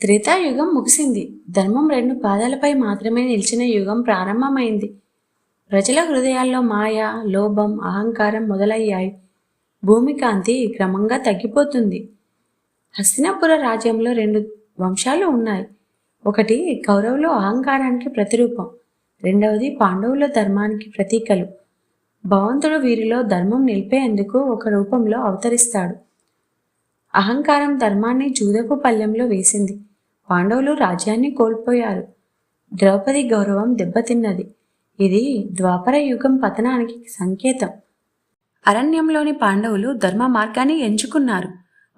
త్రేతాయుగం ముగిసింది. ధర్మం రెండు పాదాలపై మాత్రమే నిలిచిన యుగం ప్రారంభమైంది. ప్రజల హృదయాల్లో మాయ లోభం అహంకారం మొదలయ్యాయి. భూమి కాంతి క్రమంగా తగ్గిపోతుంది. హస్తినాపుర రాజ్యంలో రెండు వంశాలు ఉన్నాయి. ఒకటి కౌరవులు అహంకారానికి ప్రతిరూపం. రెండవది పాండవుల ధర్మానికి ప్రతీకలు. భగవంతుడు వీరిలో ధర్మం నిలిపేందుకు ఒక రూపంలో అవతరిస్తాడు. అహంకారం ధర్మాన్ని జూదపు పల్లెంలో వేసింది. పాండవులు రాజ్యాన్ని కోల్పోయారు. ద్రౌపది గౌరవం దెబ్బతిన్నది. ఇది ద్వాపర యుగం పతనానికి సంకేతం. అరణ్యంలోని పాండవులు ధర్మ మార్గాన్ని ఎంచుకున్నారు.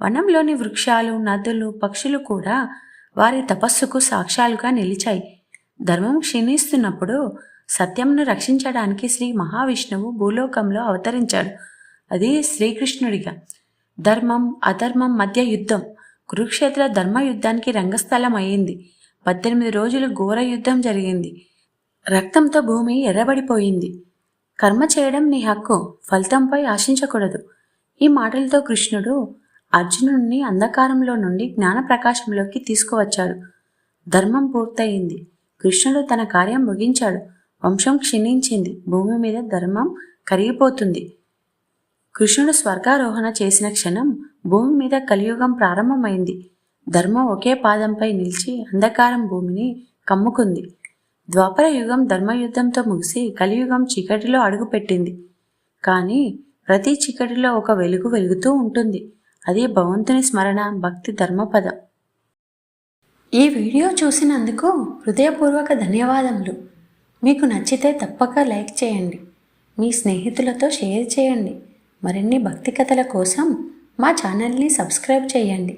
వనంలోని వృక్షాలు నదులు పక్షులు కూడా వారి తపస్సుకు సాక్ష్యాలుగా నిలిచాయి. ధర్మం క్షీణిస్తున్నప్పుడు సత్యంను రక్షించడానికి శ్రీ మహావిష్ణువు భూలోకంలో అవతరించాడు. అది శ్రీకృష్ణుడిగా. ధర్మం అధర్మం మధ్య యుద్ధం. కురుక్షేత్ర ధర్మ యుద్ధానికి రంగస్థలం అయింది పద్దెనిమిది రోజులు ఘోర యుద్ధం జరిగింది. రక్తంతో భూమి ఎర్రబడిపోయింది. కర్మ చేయడం నీ హక్కు ఫలితంపై ఆశించకూడదు. ఈ మాటలతో కృష్ణుడు అర్జునుడిని అంధకారంలో నుండి జ్ఞాన ప్రకాశంలోకి తీసుకువచ్చాడు. ధర్మం పూర్తయింది. కృష్ణుడు తన కార్యం ముగించాడు. వంశం క్షీణించింది. భూమి మీద ధర్మం కరిగిపోతుంది. కృష్ణుడు స్వర్గారోహణ చేసిన క్షణం భూమి మీద కలియుగం ప్రారంభమైంది. ధర్మం ఒకే పాదంపై నిలిచి అంధకారం భూమిని కమ్ముకుంది. ద్వాపర యుగం ధర్మయుద్ధంతో ముగిసి కలియుగం చీకటిలో అడుగుపెట్టింది. కానీ ప్రతి చీకటిలో ఒక వెలుగు వెలుగుతూ ఉంటుంది. అది భగవంతుని స్మరణ భక్తి ధర్మపదం. ఈ వీడియో చూసినందుకు హృదయపూర్వక ధన్యవాదములు. మీకు నచ్చితే తప్పక లైక్ చేయండి. మీ స్నేహితులతో షేర్ చేయండి. మరిన్ని భక్తి కథల కోసం మా ఛానల్ని సబ్స్క్రైబ్ చేయండి.